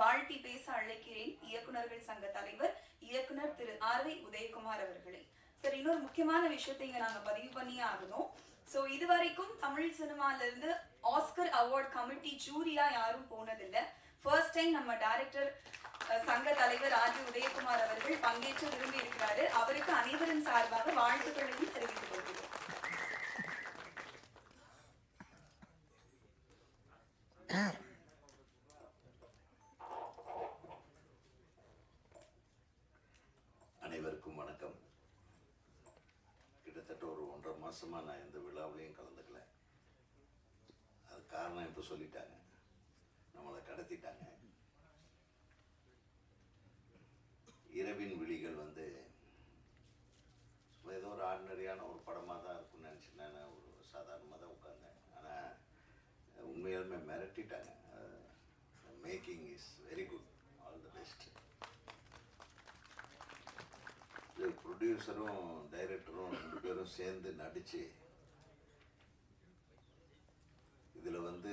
வாழ்த்தி பேச அழைக்கிறேன் இயக்குனர்கள் சங்க தலைவர் இயக்குனர் திரு ஆர்வி உதயகுமார் அவர்களை. சார் இன்னொரு முக்கியமான விஷயத்தை இங்க நாங்க பதிவு பண்ணியே ஆகணும். சோ இதுவரைக்கும் தமிழ் சினிமால இருந்து ஆஸ்கர் அவார்ட் கமிட்டி ஜூரியா யாரும் போனதில்லை. ஃபர்ஸ்ட் டைம் நம்ம டைரக்டர் சங்க தலைவர் ஆர்வி உதயகுமார் அவர்கள் பங்கேற்று விரும்பி இருக்கிறாரு. அவருக்கு அனைவரின் சார்பாக வாழ்த்துக்களையும் தெரிவித்துக் கொள்கிறோம் Yeah வணக்கம் கிட்டத்தட்ட ஒரு வருஷமாக நான் எந்த விழாவிலையும் கலந்துக்கல. அது காரணம் இப்போ சொல்லிட்டாங்க. நம்மளை கடத்திட்டாங்க. இரவின் விழிகள் வந்து ஏதோ ஒரு ஆர்டினரியான ஒரு படமாக தான் இருக்கும்னு நினச்சி நான் ஒரு சாதாரணமாக தான் உட்காந்தேன் ஆனால் உண்மையாலுமே மிரட்டிட்டாங்க. Making is very good all the best இது ப்ரொடியூசரும் டைரக்டரும் ரெண்டு பேரும் சேர்ந்து நடித்து இதில் வந்து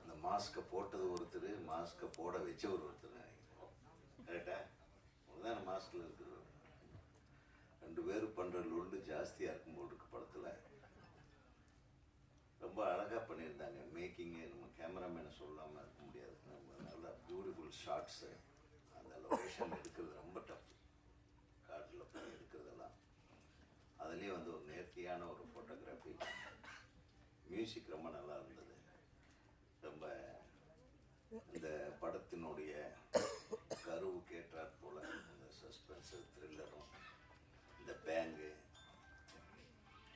இந்த மாஸ்கை போட்டது ஒருத்தர் மாஸ்கை போட வச்சவர் ஒருத்தர் நினைக்கிறேன். கரெக்டா தான் மாஸ்கில் இருக்கிறவர்? ரெண்டு பேரும் பண்ணுற லொண்டு ஜாஸ்தியாக இருக்கும் போல் இருக்கு படத்தில். ரொம்ப அழகாக பண்ணியிருந்தாங்க. மேக்கிங்கு நம்ம கேமராமேனை சொல்லாமல் இருக்க முடியாது. நம்ம நல்லா பியூட்டிஃபுல் ஷார்ட்ஸு அந்த லொக்கேஷன் எடுக்கிறது ரொம்ப டஃப் காட்டில் போய் எடுக்கிறதெல்லாம் அதுலேயும் வந்து ஒரு நேர்த்தியான ஒரு ஃபோட்டோகிராஃபி மியூசிக் ரொம்ப நல்லா இருந்தது. ரொம்ப இந்த படத்தினுடைய கருவுக்கு ஏற்றாற் போல இந்த சஸ்பென்ஸு த்ரில்லரும் இந்த பேங்கு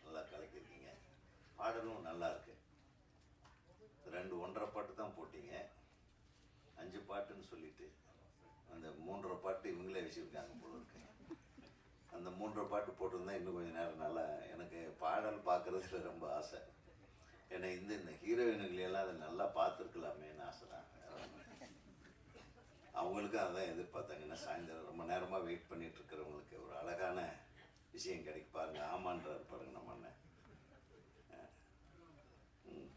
நல்லா கலக்கியிருக்கீங்க. பாடலும் நல்லா இருக்கு. ரெண்டு ஒன்றரை பாட்டு தான் போட்டீங்க. அஞ்சு பாட்டுன்னு சொல்லிட்டு அந்த மூன்றரை பாட்டு இவங்களே வச்சுருக்காங்க போல இருக்கு. அந்த மூன்று பாட்டு போட்டிருந்தா இன்னும் கொஞ்சம் நேரம் நல்லா எனக்கு பாடல் பார்க்குறதுல ரொம்ப ஆசை. ஏன்னா இந்த இந்த ஹீரோயினுகளையெல்லாம் அதை நல்லா பார்த்துருக்கலாமேன்னு ஆசை தான் அவங்களுக்கும் அதான் எதிர்பார்த்தாங்க. ஏன்னா சாயந்தரம் ரொம்ப நேரமாக வெயிட் பண்ணிகிட்டு இருக்கிறவங்களுக்கு ஒரு அழகான விஷயம் கிடைக்கு பாருங்க. ஆமான்றார் பாருங்கள் நம்ம அண்ணன் அஹ். ம்.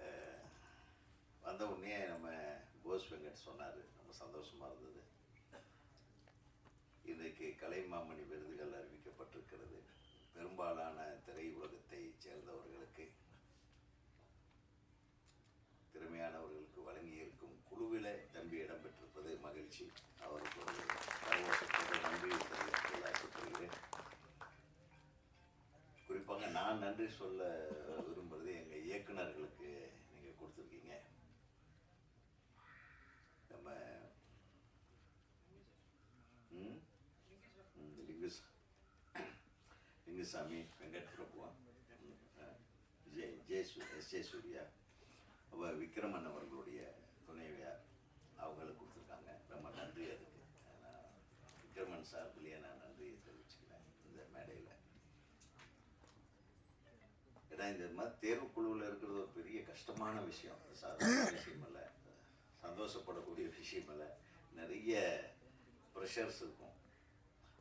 அஹ். வந்த உடனே நம்ம போஸ் வெங்கட் சொன்னார் ரொம்ப சந்தோஷமா இருந்தது இன்றைக்கு கலைமாமணி விருதுகள் அறிவிக்கப்பட்டிருக்கிறது. பெரும்பாலான திரையுலகத்தை சேர்ந்தவர்களுக்கு திறமையானவர்களுக்கு வழங்கியிருக்கும் குழுவில தம்பி இடம்பெற்றிருப்பது மகிழ்ச்சி. அவருக்கு ஒரு கரகோஷத்தோடு நன்றி குறிப்பாக நான் நன்றி சொல்ல விரும்புறது எங்கள் இயக்குனர்களுக்கு நீங்கள் கொடுத்துருக்கீங்க. சாமி வெங்கட் பிரபுவா ம், ஜெய் ஜெய் எஸ் ஜே சூர்யா அவர் விக்ரமன் அவர்களுடைய துணைவியார் அவங்களுக்கு கொடுத்துருக்காங்க. ரொம்ப நன்றி அதுக்கு. விக்ரமன் சார்பிலேயே நான் நன்றியை தெரிவிச்சுக்கிறேன் இந்த மேடையில். ஏன்னா இந்த மாதிரி தேர்வுக்குழுவில் இருக்கிறது ஒரு பெரிய கஷ்டமான விஷயம். அது சாதாரண விஷயம் இல்லை சந்தோஷப்படக்கூடிய விஷயம் இல்லை நிறைய ப்ரெஷர்ஸ் இருக்கும்.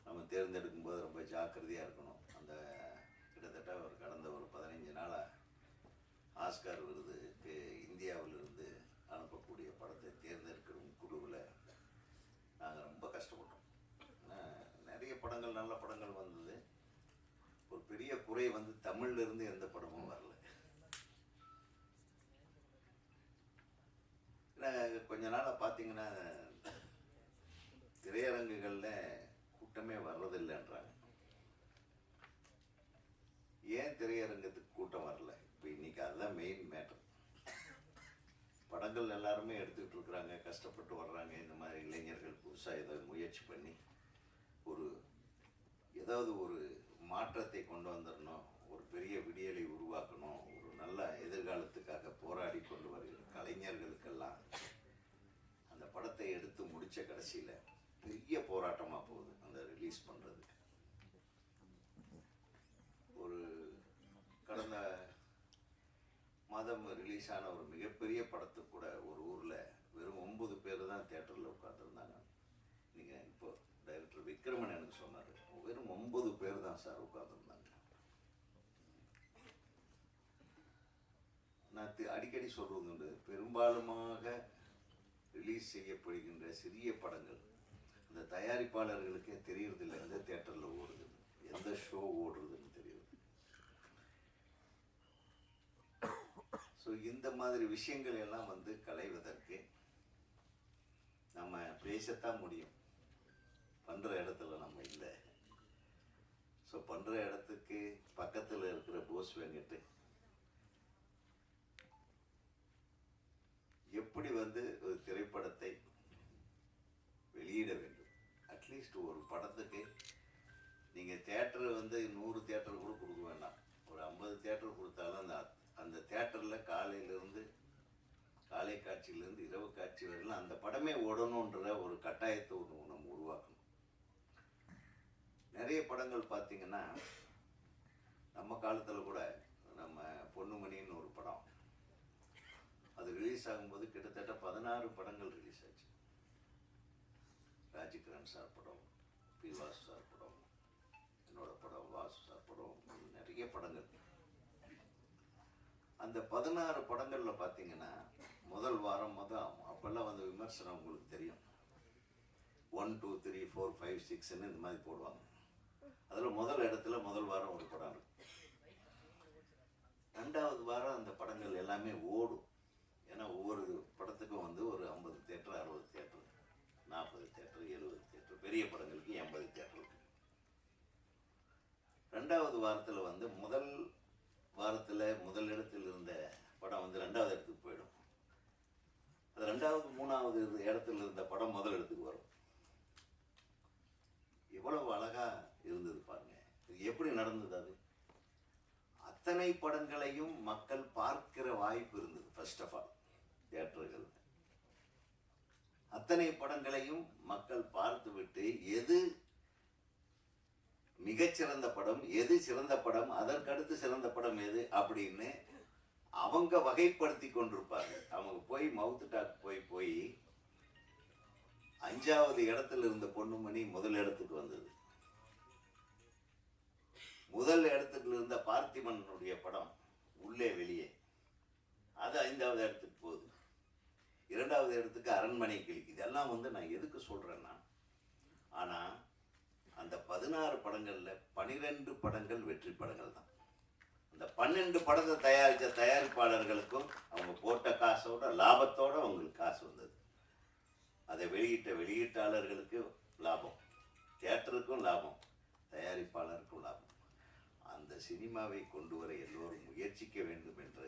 நம்ம தேர்ந்தெடுக்கும் போது ரொம்ப ஜாக்கிரதையாக இருக்கணும். அந்த கிட்டத்தட்ட ஒரு கடந்த ஒரு பதினஞ்சு நாளாக ஆஸ்கார் விருதுக்கு இந்தியாவிலிருந்து அனுப்பக்கூடிய படத்தை தேர்ந்தெடுக்கிற குழுவில் நாங்கள் ரொம்ப கஷ்டப்பட்டோம். நிறைய படங்கள் நல்ல படங்கள் வந்தது. ஒரு பெரிய குறை வந்து தமிழ்லேருந்து எந்த படமும் வரல. ஏன்னா கொஞ்ச நாளாக பார்த்தீங்கன்னா திரையரங்குகளில் கூட்டமே வர்றதில்லைன்றாங்க. ஏன் திரையரங்கத்துக்கு கூட்டம் வரல? இப்போ இன்றைக்கி அதுதான் மெயின் மேட்டர் படங்கள் எல்லாருமே எடுத்துக்கிட்டு இருக்கிறாங்க கஷ்டப்பட்டு வர்றாங்க. இந்த மாதிரி இளைஞர்கள் புதுசாக ஏதோ முயற்சி பண்ணி ஒரு ஏதாவது ஒரு மாற்றத்தை கொண்டு வந்துடணும். ஒரு பெரிய விடியலை உருவாக்கணும். ஒரு நல்ல எதிர்காலத்துக்காக போராடி கொண்டு வருகிற கலைஞர்களுக்கெல்லாம் அந்த படத்தை எடுத்து முடித்த கடைசியில் பெரிய போராட்டமாக போகுது. அந்த ரிலீஸ் பண்ணுறதுக்கு ஒரு கடந்த மாதம் ரிலீஸ் ஆன ஒரு மிகப்பெரிய படத்துக்கு கூட ஒரு ஊரில் வெறும் ஒன்பது பேர் தான் தேட்டரில் உட்காந்துருந்தாங்க நீங்கள் இப்போ டைரக்டர் விக்ரமன் எனக்கு சொன்னார். வெறும் ஒன்பது பேர் தான் சார் உட்காந்துருந்தாங்க நான் அடிக்கடி சொல்கிறது உண்டு. பெரும்பாலுமாக ரிலீஸ் செய்யப்படுகின்ற சிறிய படங்கள் அந்த தயாரிப்பாளர்களுக்கே தெரியறதில்லை. எந்த தேட்டரில் ஓடுது? எந்த ஷோ ஓடுறதுன்னு தெரியுது ஸோ இந்த மாதிரி விஷயங்கள் எல்லாம் வந்து களைவதற்கு நம்ம பேசத்தான் முடியும். பண்ணுற இடத்துல நம்ம இல்லை. ஸோ பண்ணுற இடத்துக்கு பக்கத்தில் இருக்கிற போஸ் வெங்கட்டு எப்படி வந்து ஒரு திரைப்படத்தை வெளியிட வேண்டும்? அட்லீஸ்ட் ஒரு படத்துக்கு நீங்கள் தேட்டர் வந்து நூறு தேட்டர் கூட கொடுக்க வேண்டாம். ஒரு ஐம்பது தேட்டர் கொடுத்தாலும் அந்த அந்த தேட்டரில் காலையிலேருந்து காலை காட்சியிலேருந்து இரவு காட்சி வரையிலும் அந்த படமே ஓடணுன்ற ஒரு கட்டாயத்தை ஒன்று நம்ம உருவாக்கணும். நிறைய படங்கள் பார்த்தீங்கன்னா நம்ம காலத்தில் கூட நம்ம பொண்ணுமணின்னு ஒரு படம் அது ரிலீஸ் ஆகும்போது கிட்டத்தட்ட பதினாறு படங்கள் ரிலீஸ் ஆச்சு. ராஜிகிரண் சார் படம் பி வாசு சார் படம் என்னோட படம் வாசு சார் படம் நிறைய படங்கள். அந்த பதினாறு படங்கள்ல பார்த்தீங்கன்னா முதல் வாரம் மொதல் அப்பெல்லாம் வந்து விமர்சனம் உங்களுக்கு தெரியும். One two three four five சிக்ஸ்ன்னு இந்த மாதிரி போடுவாங்க. அதில் முதல் இடத்துல முதல் வாரம் ஒரு படம் இருக்கும் ரெண்டாவது வாரம் அந்த படங்கள் எல்லாமே ஓடும். ஏன்னா ஒவ்வொரு படத்துக்கும் வந்து ஒரு ஐம்பது தேட்டர் அறுபது தேட்டர் நாற்பது தேட்டர் எழுபது தேட்டர் பெரிய படங்களுக்கு எண்பது தேட்டர் இருக்கு. ரெண்டாவது வாரத்தில் வந்து முதல் வாரத்தில் முதல் இடத்தில் இருந்த படம் வந்து ரெண்டாவது இடத்துக்கு போயிடும். அது ரெண்டாவது மூணாவது இடத்துல இருந்த படம் முதல் இடத்துக்கு வரும். எவ்வளவு அழகாக இருந்தது பாருங்க. இது எப்படி நடந்தது அது? அத்தனை படங்களையும் மக்கள் பார்க்கிற வாய்ப்பு இருந்தது ஃபர்ஸ்ட் ஆஃப் ஆல் தியேட்டர்கள். அத்தனை படங்களையும் மக்கள் பார்த்துவிட்டு எது மிகச்சிறந்த படம் எது சிறந்த படம் அதற்கடுத்து சிறந்த படம் எது அப்படின்னு அவங்க வகைப்படுத்தி கொண்டிருப்பாங்க. அவங்க போய் மவுத்து டாக் போய் போய் அஞ்சாவது இடத்துல இருந்த பொண்ணுமணி முதல் இடத்துக்கு வந்தது. முதல் இடத்துக்கு இருந்த பார்த்திபனுடைய படம் உள்ளே வெளியே. அது ஐந்தாவது இடத்துக்கு போகுது. இரண்டாவது இடத்துக்கு அரண்மனை கிளி இதெல்லாம் வந்து நான் எதுக்கு சொல்கிறேன்னா ஆனால் அந்த பதினாறு படங்களில் பனிரெண்டு படங்கள் வெற்றி படங்கள் தான். அந்த பன்னெண்டு படத்தை தயாரித்த தயாரிப்பாளர்களுக்கும் அவங்க போட்ட காசோட லாபத்தோட அவங்களுக்கு காசு வந்தது. அதை வெளியிட்ட வெளியீட்டாளர்களுக்கு லாபம். தேட்டருக்கும் லாபம். தயாரிப்பாளருக்கும் லாபம். அந்த சினிமாவை கொண்டு வர எல்லோரும் முயற்சிக்க வேண்டும் என்று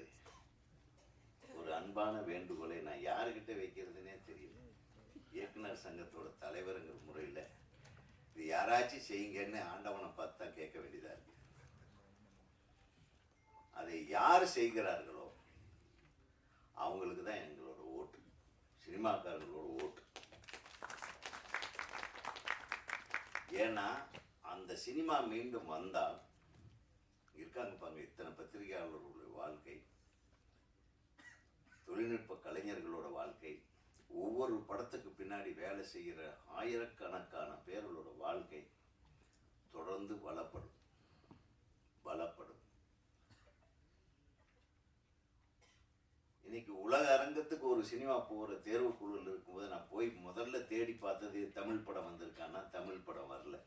ஒரு அன்பான வேண்டுகோளை நான் யாருக்கிட்ட வைக்கிறதுனே தெரியல. இயக்குனர் சங்கத்தோட தலைவருங்கிற முறையில் இது யாராச்சும் செய்யுங்கன்னு ஆண்டவனை பார்த்து தான் கேட்க வேண்டியதாக இருக்கு. அதை யார் செய்கிறார்களோ அவங்களுக்கு தான் எங்களோட ஓட்டு. சினிமாக்காரங்களோட ஓட்டு. ஏன்னா அந்த சினிமா மீண்டும் வந்தால் இருக்காங்க பாருங்க இத்தனை பத்திரிகையாளர்களுடைய வாழ்க்கை தொழில்நுட்ப கலைஞர்களோட வாழ்க்கை ஒவ்வொரு படத்துக்கு பின்னாடி வேலை செய்கிற ஆயிரக்கணக்கான பேர்களோட வாழ்க்கை தொடர்ந்து வளப்படும். பலப்படும் இன்னைக்கு உலக அரங்கத்துக்கு ஒரு சினிமா போகிற தேர்வு குழுவில் இருக்கும்போது நான் போய் முதல்ல தேடி பார்த்தது தமிழ் படம் வந்திருக்கான்னா தமிழ் படம் வரல.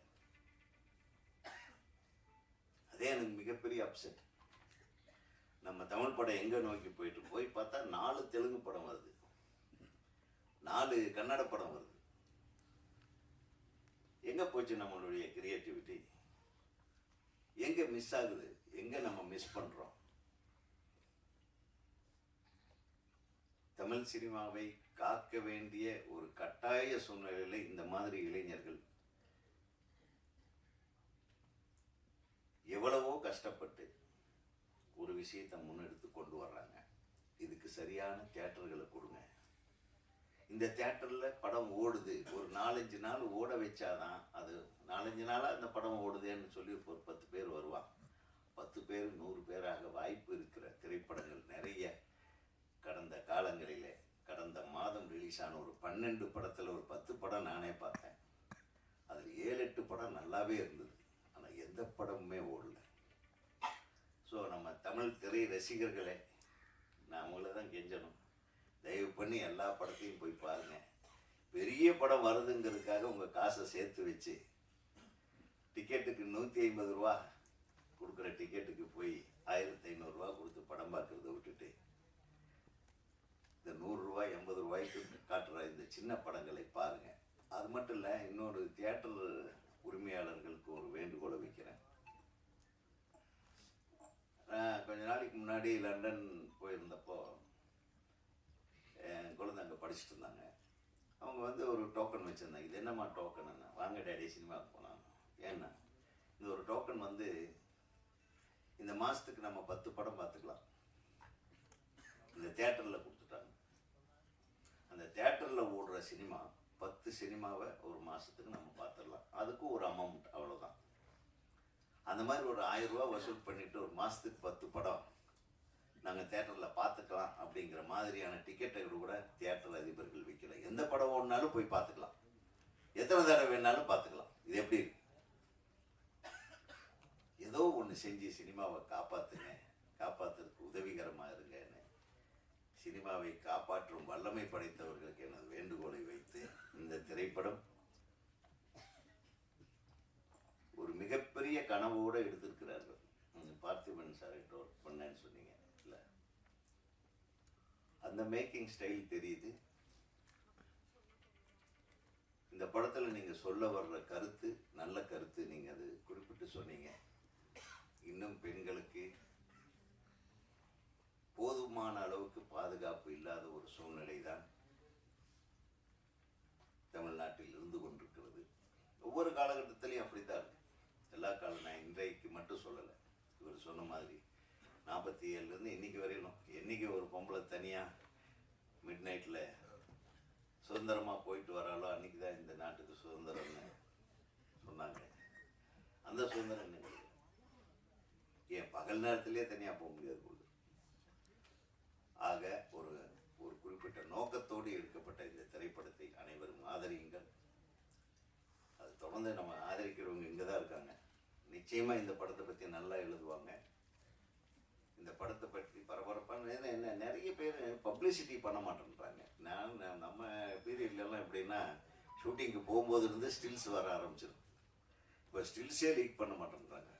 அதே எனக்கு மிகப்பெரிய அப்செட் நம்ம தமிழ் படம் எங்கே நோக்கி போயிட்டு போய் பார்த்தா நாலு தெலுங்கு படம் வருது. நாலு கன்னட படம் வருது. எங்கே போச்சு நம்மளுடைய கிரியேட்டிவிட்டி எங்கே மிஸ் ஆகுது? எங்கே நம்ம மிஸ் பண்ணுறோம் தமிழ் சினிமாவை காக்க வேண்டிய ஒரு கட்டாய சூழ்நிலையில இந்த மாதிரி இளைஞர்கள் எவ்வளவோ கஷ்டப்பட்டு ஒரு விஷயத்தை முன்னெடுத்து கொண்டு வர்றாங்க. இதுக்கு சரியான தியேட்டர்களை கொடுங்க. இந்த தேட்டரில் படம் ஓடுது. ஒரு நாலஞ்சு நாள் ஓட வச்சாதான் அது நாலஞ்சு நாளாக அந்த படம் ஓடுதேன்னு சொல்லி ஒரு பத்து பேர் வருவான் பத்து பேர் நூறு பேராக வாய்ப்பு இருக்கிற திரைப்படங்கள் நிறைய கடந்த காலங்களில் கடந்த மாதம் ரிலீஸ் ஆன ஒரு பன்னெண்டு படத்தில் ஒரு பத்து படம் நானே பார்த்தேன். அதில் ஏழு எட்டு படம் நல்லாவே இருந்தது. ஆனால் எந்த படமுமே ஓடல. ஸோ நம்ம தமிழ் திரை ரசிகர்களே நான் உங்களை தான் கெஞ்சணும். தயவு பண்ணி எல்லா படத்தையும் போய் பாருங்க. பெரிய படம் வருதுங்கிறதுக்காக உங்கள் காசை சேர்த்து வச்சு டிக்கெட்டுக்கு நூற்றி ஐம்பது ரூபா கொடுக்குற டிக்கெட்டுக்கு போய் ஆயிரத்தி ஐநூறுரூவா கொடுத்து படம் பார்க்குறத விட்டுட்டு இந்த நூறுரூவா எண்பது ரூபாய்க்கு காட்டுற இந்த சின்ன படங்களை பாருங்கள் அது மட்டும் இல்லை இன்னொரு தியேட்டர் உரிமையாளர்களுக்கு ஒரு வேண்டுகோளை வைக்கிறேன். கொஞ்ச நாளைக்கு முன்னாடி லண்டன் போயிருந்தப்போ என் குழந்தை அங்கே படிச்சுட்டு இருந்தாங்க. அவங்க வந்து ஒரு டோக்கன் வச்சுருந்தாங்க. இது என்னம்மா டோக்கன் வாங்க டேடி சினிமாவுக்கு போனாங்க ஏன்னா இந்த ஒரு டோக்கன் வந்து இந்த மாதத்துக்கு நம்ம பத்து படம் பார்த்துக்கலாம். இந்த தேட்டரில் கொடுத்துட்டாங்க. அந்த தேட்டரில் ஓடுற சினிமா பத்து சினிமாவை ஒரு மாதத்துக்கு நம்ம பார்த்துடலாம். அதுக்கும் ஒரு அமௌண்ட் அவ்வளோதான் அந்த மாதிரி ஒரு ஆயிரம் ரூபா வசூல் பண்ணிட்டு ஒரு மாதத்துக்கு பத்து படம் நாங்கள் தேட்டரில் பார்த்து அப்படிங்கிற மாதிரியான டிக்கெட்டை கூட தியேட்டர் அதிபர்கள் விற்கல எந்த படம் ஓடினாலும் போய் பார்த்துக்கலாம். எத்தனை தடவை வேணாலும் பார்த்துக்கலாம். இது எப்படி ஏதோ ஒன்று செஞ்சு சினிமாவை காப்பாத்துங்க காப்பாத்துறதுக்கு உதவிகரமாக இருங்கன்னு. சினிமாவை காப்பாற்றும் வல்லமை படைத்தவர்களுக்கு எனது வேண்டுகோளை வைத்து இந்த திரைப்படம் ஒரு மிகப்பெரிய கனவோடு எடுத்திருக்கிறார்கள். பார்த்திபன் சார்கிட்ட ஒர்க் பண்ணேன்னு சொன்னீங்க. அந்த மேக்கிங் ஸ்டைல் தெரியுது. இந்த படத்தில் நீங்கள் சொல்ல வர்ற கருத்து நல்ல கருத்து நீங்கள் அது குறிப்பிட்டு சொன்னீங்க. இன்னும் பெண்களுக்கு போதுமான அளவுக்கு பாதுகாப்பு இல்லாத ஒரு சூழ்நிலை தான் தமிழ்நாட்டில் இருந்து கொண்டிருக்கிறது. ஒவ்வொரு காலகட்டத்திலையும் அப்படித்தான் இருக்கு. எல்லா காலம் நான் இன்றைக்கு மட்டும் சொல்லலை. இவர் சொன்ன மாதிரி நாற்பத்தி ஏழுலேருந்து இன்னைக்கு வரையிலும் என்றைக்கு ஒரு பொம்பளை தனியாக மிட் நைட்டில் சுதந்திரமாக போயிட்டு வராலோ அன்றைக்கி தான் இந்த நாட்டுக்கு சுதந்திரம்னு சொன்னாங்க. அந்த சுதந்திரம் இன்னைக்கு ஏன் பகல் நேரத்திலே தனியாக போக முடியாது போகுது ஆக ஒரு ஒரு குறிப்பிட்ட நோக்கத்தோடு எடுக்கப்பட்ட இந்த திரைப்படத்தை அனைவரும் ஆதரியுங்கள். அது தொடர்ந்து நம்ம ஆதரிக்கிறவங்க இங்கே தான் இருக்காங்க. நிச்சயமாக இந்த படத்தை பற்றி நல்லா எழுதுவாங்க. இந்த படத்தை பற்றி பரபரப்பான என்ன நிறைய பேர் பப்ளிசிட்டி பண்ண மாட்டேன்றாங்க. நான் நம்ம பீரியட்லலாம் எப்படின்னா ஷூட்டிங்க்கு போகும்போது இருந்து ஸ்டில்ஸ் வர ஆரம்பிச்சிடும் இப்போ ஸ்டில்ஸே லீக் பண்ண மாட்டேன்றாங்க.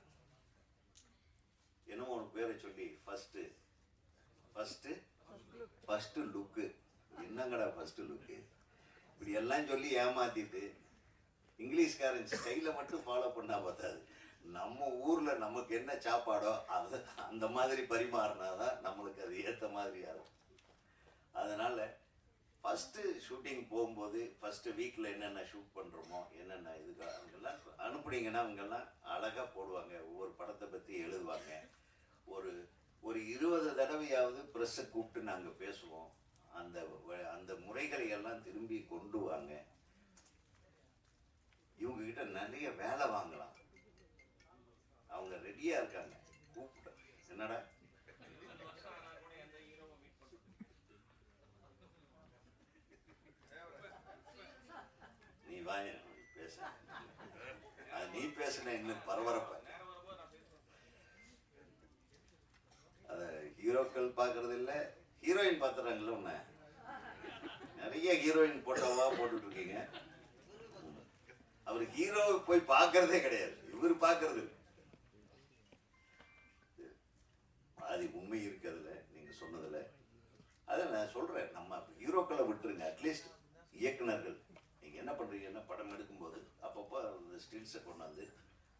என்ன ஒரு பேரை சொல்லி ஃபஸ்ட்டு ஃபஸ்ட்டு ஃபஸ்ட்டு லுக்கு என்னங்கடா ஃபஸ்ட்டு லுக்கு இப்படி எல்லாம் சொல்லி ஏமாத்திட்டு இங்கிலீஷ்காரன் ஸ்டைலை மட்டும் ஃபாலோ பண்ணால் பார்த்தாது. நம்ம ஊரில் நமக்கு என்ன சாப்பாடோ அது அந்த மாதிரி பரிமாறினா தான் நம்மளுக்கு அது ஏற்ற மாதிரியாக இருக்கும். அதனால் ஃபஸ்ட்டு ஷூட்டிங் போகும்போது ஃபஸ்ட்டு வீக்கில் என்னென்ன ஷூட் பண்ணுறோமோ என்னென்ன இதுக்கு அவங்கெல்லாம் அனுப்புனீங்கன்னா அவங்கெல்லாம் அழகாக போடுவாங்க. ஒவ்வொரு படத்தை பற்றி எழுதுவாங்க. ஒரு ஒரு இருபது தடவையாவது ப்ரெஸ்ஸை கூப்பிட்டு நாங்கள் பேசுவோம். அந்த அந்த முறைகளை எல்லாம் திரும்பி கொண்டு வாங்க. இவங்ககிட்ட நிறைய வேலை வாங்கலாம். அவங்க ரெடியா இருக்காங்க. கூப்பிட்டு என்னடா? நீ வாங்க பேச அது நீ பேசுன இன்னும் பரபரப்ப அத ஹீரோக்கள் பார்க்கறது இல்ல ஹீரோயின் பார்த்துறாங்கல்ல உன்ன. நிறைய ஹீரோயின் போட்டோவா போட்டுட்டு இருக்கீங்க அவர் ஹீரோவுக்கு போய் பார்க்கறதே கிடையாது. இவர் பார்க்கறது அது பாதி உண்மை இருக்கிறதுல நீங்கள் சொன்னதில். அதை நான் சொல்கிறேன் நம்ம ஹீரோக்களை விட்டுருங்க. அட்லீஸ்ட் இயக்குனர்கள் நீங்கள் என்ன பண்ணுறீங்கன்னா படம் எடுக்கும்போது அப்பப்போ அந்த ஸ்டில்ஸை கொண்டாந்து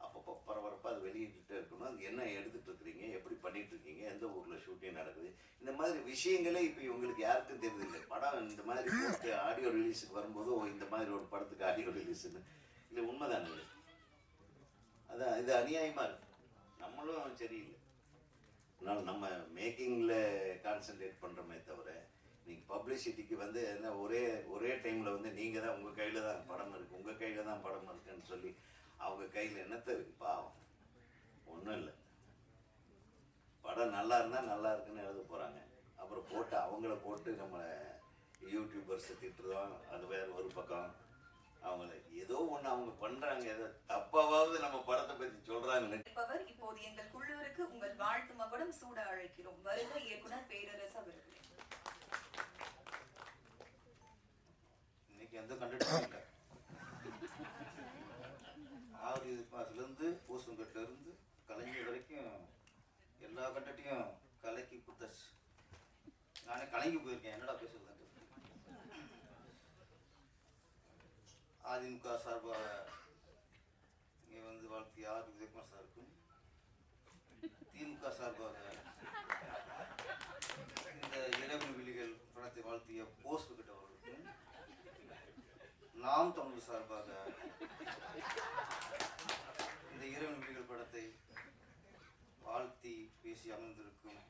அப்பப்போ பரபரப்பாக அது வெளியிட்டு இருக்கணும். அது என்ன எடுத்துட்டு இருக்கிறீங்க? எப்படி பண்ணிட்டு இருக்கீங்க? எந்த ஊரில் ஷூட்டிங் நடக்குது? இந்த மாதிரி விஷயங்களே இப்போ இவங்களுக்கு யாருக்கும் தெரியுதில்லை படம் இந்த மாதிரி ஆடியோ ரிலீஸுக்கு வரும்போது இந்த மாதிரி ஒரு படத்துக்கு ஆடியோ ரிலீஸ்னு இல்லை உண்மைதானே? அதான் இது அநியாயமாக இருக்கு. நம்மளும் சரியில்லை. அதனால் நம்ம மேக்கிங்கில் கான்சென்ட்ரேட் பண்ணுறோமே தவிர நீங்கள் பப்ளிசிட்டிக்கு வந்து என்ன ஒரே ஒரே டைமில் வந்து நீங்கள் தான் உங்கள் கையில் தான் படம் இருக்குது உங்கள் கையில் தான் படம் இருக்குன்னு சொல்லி அவங்க கையில் என்னத்த இருக்கு? பாவம். ஒன்றும் இல்லை. படம் நல்லா இருந்தால் நல்லா இருக்குன்னு எழுத போகிறாங்க அப்புறம் போட்டு அவங்கள போட்டு நம்ம யூடியூபர்ஸை திட்டுறோம். அது வேற ஒரு பக்கம். அவங்களுக்கு ஏதோ ஒண்ணு அவங்க பண்றாங்க ஏதோ தப்பாவது நம்ம படத்தை பத்தி சொல்றாங்க இப்பவர் இப்போது எங்கள் குழுவிற்கு உங்கள் வாழ்த்து மகுடம் சூட அழைக்கிறோம். வருக இயக்குனர் பேரரசு அவர்கள் இன்னைக்கு எந்த கண்டுபிடிக்க ஆறு இதுலேருந்து பூசங்கட்டில் இருந்து கலைஞர் வரைக்கும் எல்லா கண்டட்டையும் கலக்கி குத்தச்சு நானே கலங்கி போயிருக்கேன் என்னடா பேசுறது? அதிமுக சார்பாக இங்கே வந்து வாழ்த்திய ஆர் விஜயகுமார் சாருக்கும் திமுக சார்பாக இந்த இரவு விழிகள் படத்தை வாழ்த்திய போஸ்ட் கிட்ட அவர்களுக்கும் நாம் தமிழ் சார்பாக இந்த இரவு விழிகள் படத்தை வாழ்த்தி பேசி அமர்ந்திருக்கும்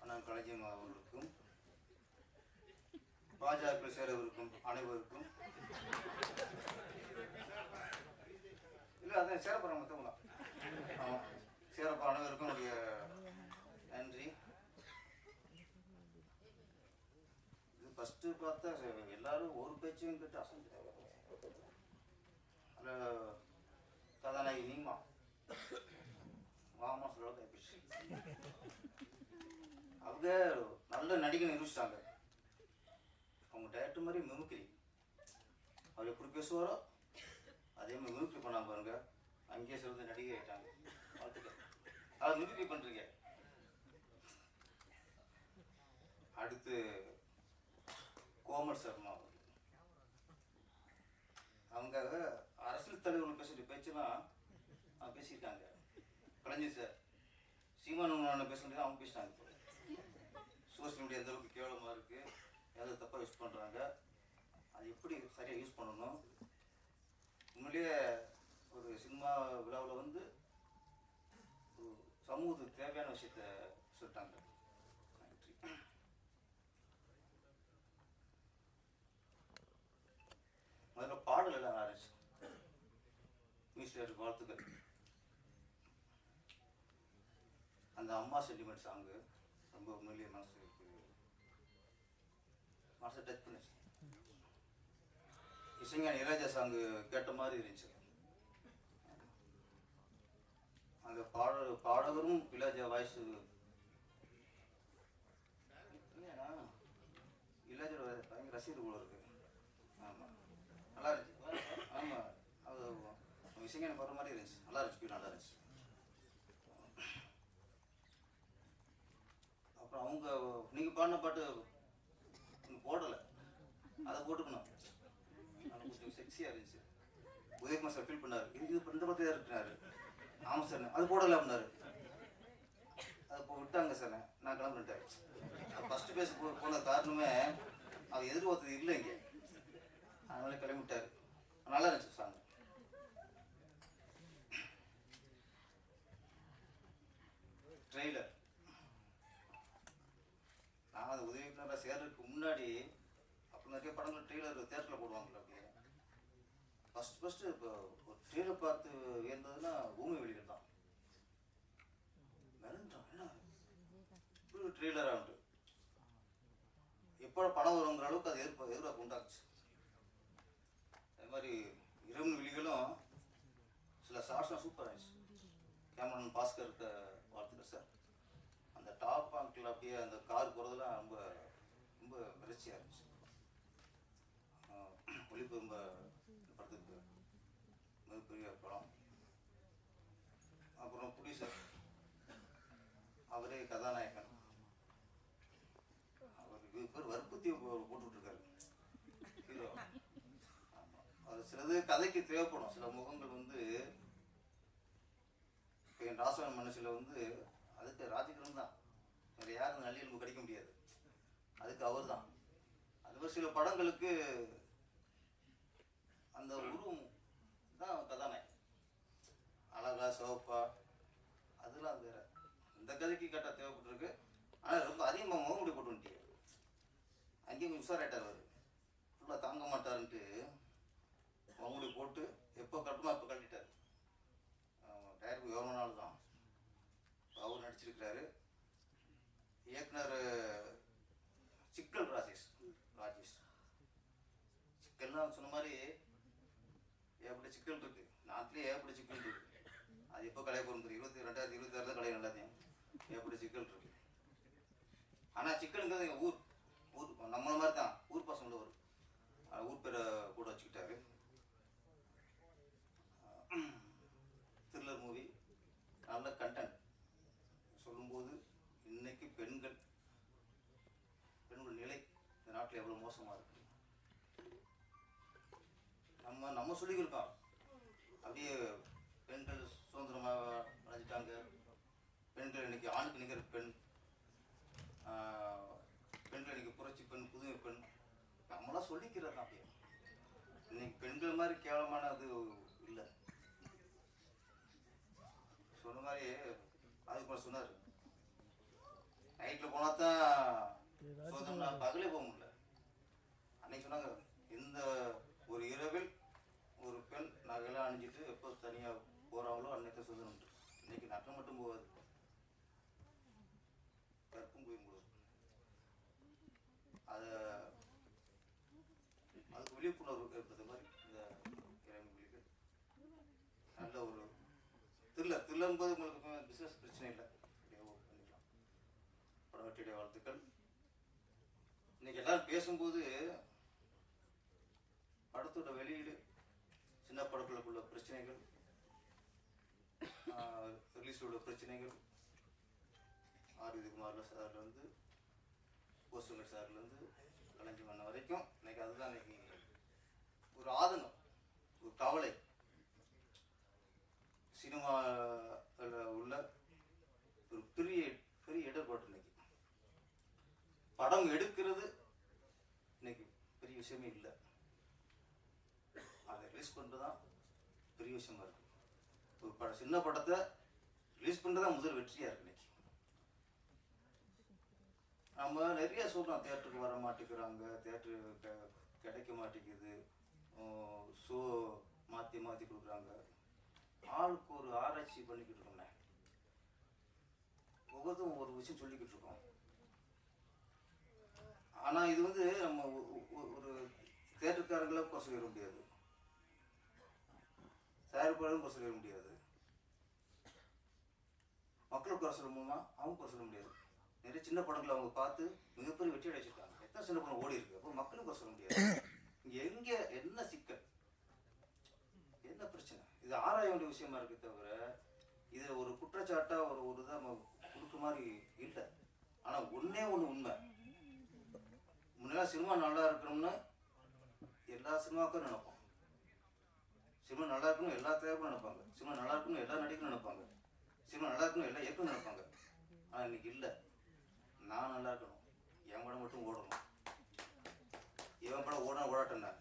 அண்ணன் கலைஞர் அவர்களுக்கும் பாஜக சேரவிருக்கும் அனைவருக்கும். இல்லை அதான் சேரப்போகிறோம் மற்றவங்களாம் ஆமாம் சேரப்ப அனைவருக்கும் என்னுடைய நன்றி. இது ஃபஸ்ட்டு பார்த்தா எல்லாரும் ஒரு பேச்சையும் கேட்டு அசந்துட்டாங்க. அதில் கதாநாயகி நீமா. மாமா சொல்ல அவங்க நல்ல நடிகை நிரூபிச்சிட்டாங்க. அவங்க டேரக்டர் மாதிரி மிமிக்ரி அவர் எப்படி பேசுவாரோ அதே மாதிரி மிமிக்ரி பண்ணாங்க பாருங்க. அங்கேயே சிறந்த நடிகை ஆயிட்டாங்க. வாழ்த்துக்கள் அதை மிமிக்ரி பண்ணுறீங்க அடுத்து கோமல் சர்மா அவர்கள். அவங்க அரசியல் தலைவர்கள் பேசுகிற பேச்செல்லாம் அவங்க பேசியிருக்காங்க. கலைஞர் சார் சீமான் பேச முடியாது அவங்க பேசிட்டாங்க சோசியல் மீடியா எந்த அளவுக்கு கேவலமாக இருக்குது எதை தப்பாக யூஸ் பண்ணுறாங்க அது எப்படி சரியாக யூஸ் பண்ணணும்? உண்மையிலேயே ஒரு சினிமா விழாவில் வந்து ஒரு சமூகத்துக்கு தேவையான விஷயத்த சொல்லிட்டாங்க. நன்றி. முதல்ல பாடல் எல்லாம் ஆரம்பிச்சு. மியூசிக் வாழ்த்துக்கள். அந்த அம்மா சென்டிமெண்ட் சாங்கு ரொம்ப உண்மையிலேயே மனசு மனசை டச் பண்ணிச்சு. இசைஞானி இளையராஜா சாங்கு கேட்ட மாதிரி இருந்துச்சு. அந்த பாட பாடகரும் இளையராஜா வாய்ஸ் இளையராஜோட பயங்கர ரசிகர் கூட இருக்கு. ஆமாம் நல்லா இருந்துச்சு. ஆமாம் அது இசைஞானி பாடுற மாதிரி இருந்துச்சு. நல்லா இருந்துச்சு நல்லா இருந்துச்சு. அப்புறம் அவங்க நீங்கள் பாடின பாட்டு போடலை. அதை போட்டுக்கணும். அது கொஞ்சம் செக்ஸியாக இருந்துச்சு. உதயகுமார் சார் ஃபீல் பண்ணார். இது இது இந்த பத்தி இருக்கிறாரு ஆமாம் சார் அது போடலை அப்படின்னாரு. அது இப்போ விட்டாங்க சார் நான் கிளம்பிட்டேன் ஃபஸ்ட்டு பேச போ போன காரணமே அவர் எதிர்பார்த்தது இல்லை இங்கே. அதனால கிளம்பிட்டாரு. நல்லா இருந்துச்சு சாங் ட்ரெய்லர் நான் அது உதவி சேர்றதுக்கு முன்னாடி அப்போ நிறைய படங்கள் ட்ரெய்லர் தேட்டரில் போடுவாங்கல்ல அப்படியே. ஃபஸ்ட்டு ஃபஸ்ட்டு இப்போ ஒரு ட்ரெய்லர் பார்த்து வியந்ததுன்னா பூமி வெளியில் தான். என்ன? இப்படி ஒரு ட்ரெய்லர் எப்போ படம் வருங்கிற அளவுக்கு அது எதிர்ப்பு எதிர்பார்ப்பு உண்டாச்சு. அதே மாதிரி இரவு விழிகளும் சில ஷார்ட்ஸ்லாம் சூப்பராக இருந்துச்சு கேமரன் பாஸ்கர் வாழ்த்துக்கள் சார் அந்த டாப் ஆங்கிள் அப்படியே அந்த கார் போகிறதுலாம் ரொம்ப ரொம்ப மிரட்சியாக இருந்துச்சு. ஒளிப்பெரும்ப படத்துக்கு மிகப்பெரிய படம். அப்புறம் ப்ரொடியூசர் அவரே கதாநாயகன். அவர் இது பேர் வற்புத்தி போட்டுட்ருக்காரு. ஹீரோ ஆமாம் அது சிலது கதைக்கு தேவைப்படும். சில முகங்கள் வந்து இப்போ என் ராசவன் மனசில் வந்து அதுக்கு ராஜகிரம் தான். வேறு யாரும் நல்ல கிடைக்க முடியாது. அதுக்கு அவர் தான் அது மாதிரி சில படங்களுக்கு அந்த உருவம் தான் கதாநாயகன். அழகா சிவப்பா அதெல்லாம் வேற. இந்த கதைக்கு கரெக்டாக தேவைப்பட்டிருக்கு. ஆனால் ரொம்ப அதிகமாக முகமுடி போட்டு வந்துட்டீங்க அங்கேயும் கொஞ்சம் உஷாராயிட்டார் அவர். ஃபுல்லாக தாங்க மாட்டாருன்ட்டு முகமுடி போட்டு எப்போ கட்டுமா எப்போ கட்டிட்டார். டயருக்கு எவ்வளோ நாள் தான். அவர் நடிச்சிருக்கிறாரு. இயக்குனர் சிக்கல் ராஜேஷ். ராஜேஷ். சிக்கல்னா சொன்ன மாதிரி ஏகப்பட்ட சிக்கல் இருக்கு. நாட்டிலே ஏகப்பட்ட சிக்கல் இருக்கு. அது எப்போ கலைய போகிறது இருபத்தி ரெண்டாயிரத்தி இருபத்தி ஆறு தான் கலைய எல்லாத்தையும் ஏகப்பட்ட சிக்கல் இருக்கு. ஆனால் சிக்கலுங்கிறது எங்கள் ஊர். ஊர் நம்மள மாதிரி தான் ஊர் பசங்கள ஒரு ஊர் பேரை கூட வச்சுக்கிட்டாரு த்ரில்லர் மூவி நல்ல கண்டென்ட் சொல்லும்போது இன்னைக்கு பெண்கள் பெண்கள் நிலை இந்த நாட்டில் எவ்வளோ மோசமாக இருக்கு. நம்ம நம்ம சொல்லிக்கிருக்கோம். அப்படியே பெண்கள் சுதந்திரமாக அடைஞ்சிட்டாங்க. பெண்கள் இன்னைக்கு ஆணுக்கு நிகர் பெண் பெண்கள் இன்னைக்கு புரட்சி பெண் புதுமை பெண் நம்மளாம் சொல்லிக்கிறது தான் அப்படியே. இன்னைக்கு பெண்கள் மாதிரி கேவலமான அது இல்லை. சொன்ன மாதிரி அதுக்கு சொன்னார். நைட்டில் போனால் தான் பகலே போக முடியல. அன்னைக்கு சொன்னாங்க இந்த ஒரு இரவில் ஒரு பெண் நகையெல்லாம் அணிஞ்சிட்டு எப்போ தனியாக போகிறாங்களோ அன்னைக்கு சுதந்திரம்ட்டு இன்னைக்கு நட்டம் மட்டும் போகாது. கற்பும் போய் முழுதும் அதை அதுக்கு விழிப்புணர்வு ஏற்படுத்த மாதிரி இந்த இளைஞர்களுக்கு நல்ல ஒரு தில்லர் தில்லும்போது உங்களுக்கு பிஸ்னஸ் பிரச்சனை இல்லை. பண்ணிக்கலாம். படம் வெற்றியுடைய வாழ்த்துக்கள். இன்னைக்கு எல்லாரும் பேசும்போது அடுத்தோட வெளியீடு. சின்ன படங்களுக்குள்ள பிரச்சனைகள். ரிலீஸோட பிரச்சனைகள். ஆர். குமார்ல சார்லேருந்து கோசுங்கர் சார்லேருந்து கலைஞ்சி மன்ன வரைக்கும். இன்னைக்கு அதுதான் இன்னைக்கு ஒரு ஆதங்கம் ஒரு கவலை. சினிமாவில் உள்ள ஒரு பெரிய பெரிய இடர்பாடு இன்னைக்கு. படம் எடுக்கிறது இன்னைக்கு பெரிய விஷயமே இல்லை. ரிலீஸ் பண்ணுறது தான் பெரிய விஷயமா இருக்கு. ஒரு பட சின்ன படத்தை ரிலீஸ் பண்ணுறது தான் முதல் வெற்றியாக இருக்கு இன்னைக்கு. நம்ம நிறைய சொல்கிறோம் தேட்டருக்கு வர மாட்டேங்கிறாங்க தேட்டரு க- கிடைக்க மாட்டேங்குது. ஷோ மாற்றி மாற்றி கொடுக்குறாங்க. ஆளுக்கு ஒரு ஆராய்ச்சி பண்ணிக்கிட்டு இருக்கோம்ண்ணே. ஒவ்வொருத்தரும் ஒவ்வொரு விஷயம் சொல்லிக்கிட்டு இருக்கோம். ஆனால் இது வந்து நம்ம ஒரு தேட்டருக்காரங்கள குறை சொல்லிட முடியாது. தயாரிப்பாளரும் குறை சொல்ல முடியாது. மக்களும் குறை சொல்ல முடியுமா? அவங்க குறை சொல்ல முடியாது. நிறைய சின்ன படங்களை அவங்க பார்த்து மிகப்பெரிய வெற்றி அடைச்சிருக்காங்க எத்தனை சின்ன படம் ஓடி இருக்கு? அப்போ மக்களும் குறை சொல்ல முடியாது. இங்க எங்க என்ன சிக்கல்? என்ன பிரச்சனை? இது ஆராய வேண்டிய விஷயமா இருக்கு தவிர இது ஒரு குற்றச்சாட்டா ஒரு ஒரு இதை கொடுக்குற மாதிரி இல்லை. ஆனா ஒண்ணே ஒண்ணு உண்மை. முன்னெல்லாம் சினிமா நல்லா இருக்கணும்னு எல்லா சினிமாக்கும் நினைப்போம். சினிமா நல்லா இருக்கணும் எல்லா தேவையும் நினைப்பாங்க. சினிமா நல்லா இருக்கணும் எல்லா நடிகரும் நினைப்பாங்க. சினிமா நல்லா இருக்கணும் எல்லா இயக்கம் நினைப்பாங்க. ஆனால் இன்னைக்கு இல்லை. நான் நல்லா இருக்கணும். என் படம் மட்டும் ஓடணும். என் படம் ஓடணும் ஓடாட்டேன்னா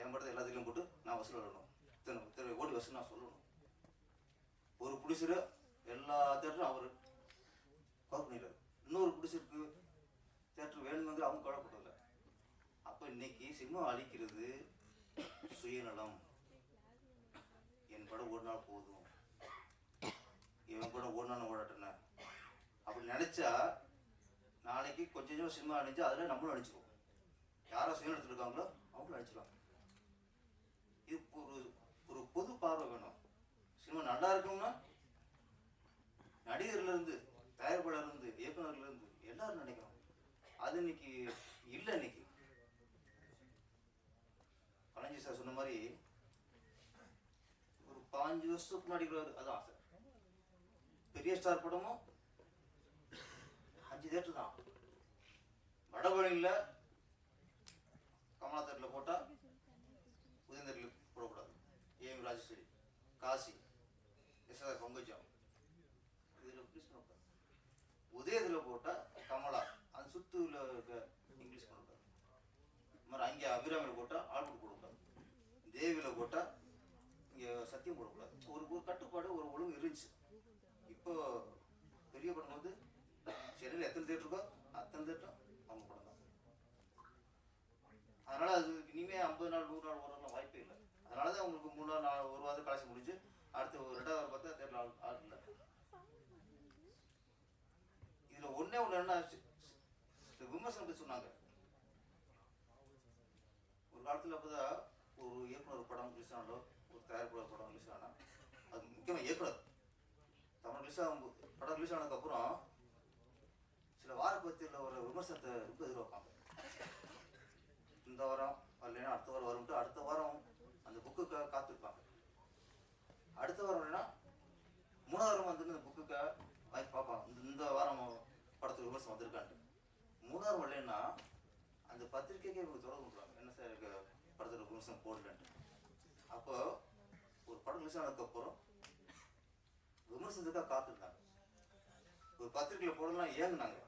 என் படத்தை எல்லாத்துலையும் போட்டு நான் வசூல் வரணும் இத்தனை இத்தனை ஓடி வசூல் நான் சொல்லணும். ஒரு புடிசரு எல்லா தேட்டரும் அவர் கவர் பண்ணிடுறாரு இன்னொரு புடிசருக்கு தேட்டர் வேணுங்கிற அவங்க கவலைப்படல அப்போ இன்னைக்கு சினிமா அழிக்கிறது சுயநலம். என் படம் ஓடினா போதும். இவன் படம் ஓடினான்னு ஓடட்டேன்னு அப்படி நினைச்சா நாளைக்கு கொஞ்சம் கொஞ்சம் சினிமா அழிஞ்சு அதில் நம்மளும் அடிச்சிருவோம் யாரோ சுயம் எடுத்துருக்காங்களோ அவங்களும் அடிச்சிடலாம் இது ஒரு ஒரு பொது பார்வை வேணும். சினிமா நல்லா இருக்கணும்னா நடிகர்ல இருந்து இயக்குநர்லேருந்து இருந்து இருந்து எல்லாரும் நினைக்கிறோம் அது இன்னைக்கு இல்லை இன்னைக்கு. பழஞ்சி சார் சொன்ன மாதிரி பாஞ்சு வருஷத்துக்கு முன்னாடி கூட அது ஆசை. பெரிய ஸ்டார் படமும் அஞ்சு தேட்டர் தான். வடபழனியில் கமலா தேட்டரில் போட்டால் உதயந்தரில் போடக்கூடாது. A M Rajeswari Kasi S R Pankajam. இதில் பண்ணக்கூடாது உதயத்தில் போட்டால் கமலா அந்த சுற்றுல இருக்க இங்கிலீஷ் பண்ணக்கூடாது இது மாதிரி அங்கே அபிராமியில் போட்டால் ஆல்புட் போடக்கூடாது தேவியில் போட்டால் சத்தியம் போடக்கூடாது ஒரு ஒரு கட்டுப்பாடு ஒரு ஒழுங்கு இருந்துச்சு. இப்போ பெரிய படம் வந்து சென்னையில் எத்தனை தேட்டர் இருக்கோ அத்தனை தேட்டரும் அவங்க படம் தான் அதனால அது இனிமே ஐம்பது நாள் நூறு நாள் வரலாம் வாய்ப்பே இல்லை. அதனால தான் உங்களுக்கு மூணு நாள் நாலு ஒரு வாரம் கடைசி முடிஞ்சு அடுத்து ஒரு ரெண்டாவது பார்த்தா தேட்டர் ஆள் ஆள் இல்லை. இதில் ஒன்றே ஒன்று என்ன சி- இந்த விமர்சனம் பற்றி சொன்னாங்க. ஒரு காலத்தில் அப்போதான் ஒரு இயக்குனர் படம் ரிலீஸ் தயாரிப்பாளர் படம் ரிலீஸ் ஆனால் அது முக்கியமாக இயக்குனர். தமிழ் ரிலீஸ் ஆகும் படம் ரிலீஸ் ஆனதுக்கப்புறம் சில வாரப்பத்தியில் ஒரு விமர்சனத்தை ரொம்ப எதிர்பார்ப்பாங்க. இந்த வாரம் வரலைன்னா அடுத்த வாரம் வரும்ட்டு அடுத்த வாரம் அந்த புக்குக்காக காத்திருப்பாங்க. அடுத்த வாரம் இல்லைன்னா மூணாவது வாரம் வந்து இந்த புக்குக்காக வாங்கி பார்ப்பாங்க. இந்த இந்த வாரம் படத்துக்கு விமர்சனம் வந்திருக்கான்ட்டு. மூணாவது வரலைன்னா அந்த பத்திரிக்கைக்கே இவங்க தொடர்பு பண்ணுறாங்க என்ன சார் எனக்கு படத்துக்கு விமர்சனம் போடலன்ட்டு. அப்போது படம் மிஸ் ஆனதுக்கப்புறம் விமர்சனத்துக்காக காத்திருந்தாங்க ஒரு பத்திரிக்கையில் போடலாம் ஏங்குனாங்க.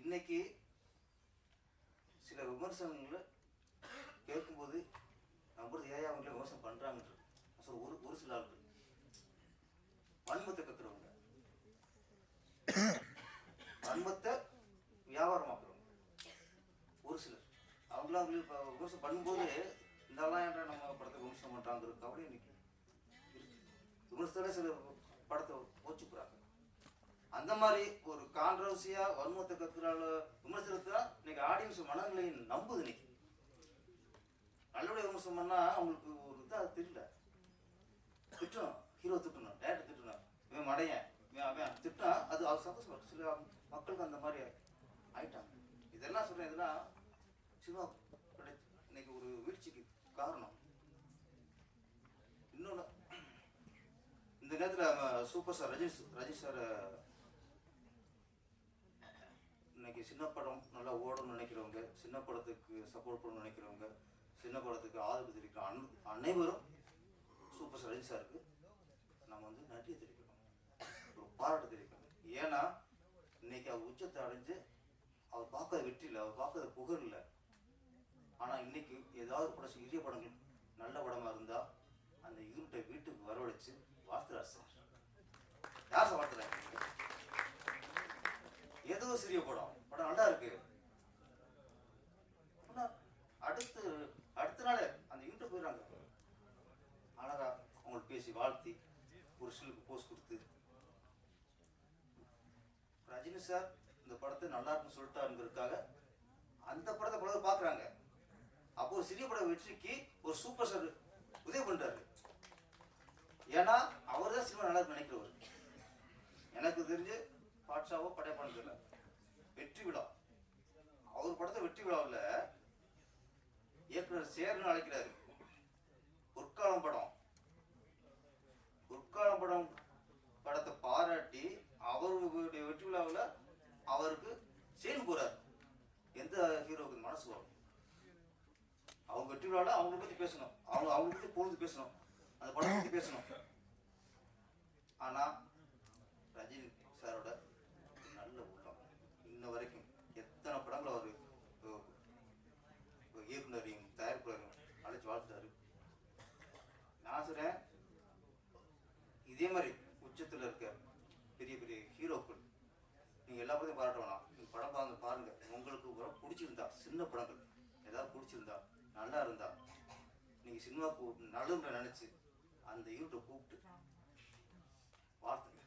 இன்னைக்கு சில விமர்சனங்களை கேட்கும்போது நம்புறது ஏன் அவங்களே விமர்சனம் பண்ணுறாங்கன்ற சொல்ல ஒரு ஒரு சில ஆள் வன்மத்தை கத்துறவங்க. வன்மத்தை வியாபாரமாக்குறவங்க. ஒரு சிலர். அவங்கள விமர்சனம் பண்ணும்போது இதெல்லாம் என்ற ஏன்டா நம்ம படத்தை விமர்சனம் பண்ணுறாங்கிற கவலை இன்னைக்கு விமர்சனம் சில படத்தை போச்சு அந்த மாதிரி ஒரு கான்ட்ரவர்சியா வன்மத்தை கத்துறால விமர்சனத்தை இன்னைக்கு ஆடியன்ஸ் மனநிலை நம்புது இன்னைக்கு. நல்லபடியாக விமர்சனம் பண்ணா அவங்களுக்கு ஒரு இதாக தெரியல. திட்டணும். ஹீரோ திட்டணும். டேரக்டர் திட்டணும். இவன் மடையன். இவன் அவன். திட்டா அது அவர் சந்தோஷம் சில மக்களுக்கு அந்த மாதிரி ஆயிட்டாங்க. இதெல்லாம் சொல்கிறேன் இதெல்லாம் சினிமா இன்னைக்கு ஒரு வீழ்ச்சிக்கு காரணம். இன்னொன்று இந்த நேரத்தில் நம்ம super star Rajini Rajini sir இன்னைக்கு சின்ன படம் நல்லா ஓடணும்னு நினைக்கிறவங்க சின்ன படத்துக்கு சப்போர்ட் பண்ணணும்னு நினைக்கிறவங்க சின்ன படத்துக்கு ஆதரவு தெரிவிக்கிற அன் அனைவரும் சூப்பர் ஸ்டார் ரஜினி சாருக்கு நம்ம வந்து நன்றியை தெரிவிக்கணும் ஒரு பாராட்டு தெரிவிக்கணும் ஏன்னா இன்னைக்கு அவர் உச்சத்தை அடைஞ்சு அவர் பார்க்காத வெற்றி இல்லை அவர் பார்க்காத புகழ் இல்லை ஆனால் இன்னைக்கு ஏதாவது படம் சிறிய படங்கள் நல்ல படமா இருந்தால் அந்த இருட்டை வீட்டுக்கு வரவழைச்சு வாழ்த்துறார் சார். யார் சார் வாழ்த்துறாங்க ஏதோ சிறிய படம். படம் நல்லா இருக்கு. அடுத்து அடுத்த நாளே அந்த இருட்டை போயிடுறாங்க. அழகா அவங்களுக்கு பேசி வாழ்த்தி ஒரு சிலுக்கு போஸ்ட் கொடுத்து ரஜினி சார் இந்த படத்தை நல்லா இருக்குன்னு சொல்லிட்டாருங்கிறதுக்காக அந்த படத்தை பலர் பார்க்குறாங்க. அப்போ ஒரு சிறிய படம் வெற்றிக்கு ஒரு சூப்பர் ஸ்டார் உதவி பண்றாரு. ஏன்னா அவர் தான் சினிமா நல்லா நினைக்கிறவர். எனக்கு தெரிஞ்சு பாட்ஷாவோ படையப்பான்னு தெரியல. வெற்றி விழா. அவர் படத்தை வெற்றி விழாவில் இயக்குனர் சேர்னு அழைக்கிறாரு. பொற்காலம் படம். பொற்காலம் படம் படத்தை பாராட்டி அவருடைய வெற்றி விழாவில் அவருக்கு சேர்ந்து போறார். எந்த ஹீரோவுக்கு மனசு வரும்? அவங்க வெற்றி விழாவில் அவங்கள பத்தி பேசணும். அவங்க அவங்க பத்தி பொழுது பேசணும். அந்த படம் பத்தி பேசணும். ஆனா ரஜினி சாரோட நல்ல உள்ளம். இன்ன வரைக்கும் எத்தனை படங்கள் அவர் இயக்குனரையும் தயாரிப்பாளரையும் அழைச்சு வாழ்த்துட்டாரு நான் சொல்கிறேன் இதே மாதிரி உச்சத்தில் இருக்க பெரிய பெரிய ஹீரோக்கள் நீங்கள் எல்லா படத்தையும் பாராட்ட வேணாம். நீங்கள் படம் பாருங்க. பாருங்கள் உங்களுக்கு படம் பிடிச்சிருந்தா சின்ன படங்கள் ஏதாவது பிடிச்சிருந்தா நல்லா இருந்தா நீங்க சினிமாவுக்கு நடுவில் நினைச்சு அந்த யூடியூப் கூப்பிட்டு வார்த்தைங்க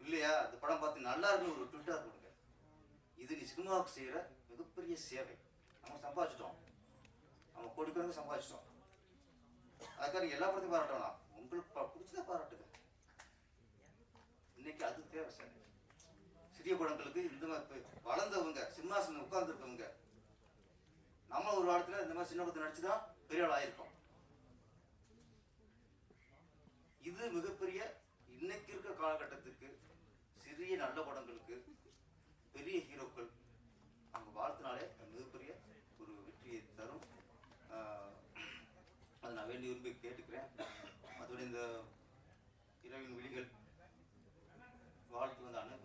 இல்லையா? அந்த படம் பார்த்து நல்லா இருக்குன்னு ஒரு ட்விட்டர் கொடுங்க. இது நீ சினிமாவுக்கு செய்யற மிகப்பெரிய சேவை. நம்ம சம்பாதிச்சிட்டோம். நம்ம கோடிக்கணக்கு சம்பாதிச்சிட்டோம். அதுக்காக எல்லா படத்தையும் பாராட்டலாம் உங்களுக்கு பிடிச்சதை பாராட்டுங்க. இன்னைக்கு அது தேவை சார். சிறிய படங்களுக்கு இந்த மாதிரி வளர்ந்தவங்க சிம்மாசனம் உட்கார்ந்துருக்கவங்க நம்ம ஒரு வாரத்தில் இந்த மாதிரி சின்ன படத்தை நடிச்சு தான் பெரிய ஆள் ஆயிருக்கோம். இது மிகப்பெரிய இன்னைக்கு இருக்கிற காலகட்டத்துக்கு சிறிய நல்ல படங்களுக்கு பெரிய ஹீரோக்கள் அவங்க வாழ்த்தினாலே மிகப்பெரிய ஒரு வெற்றியை தரும். அதை நான் வேண்டி விரும்பி கேட்டுக்கிறேன். அதோட இந்த இரவின் விழிகள் வாழ்த்து வந்த அண்ணன்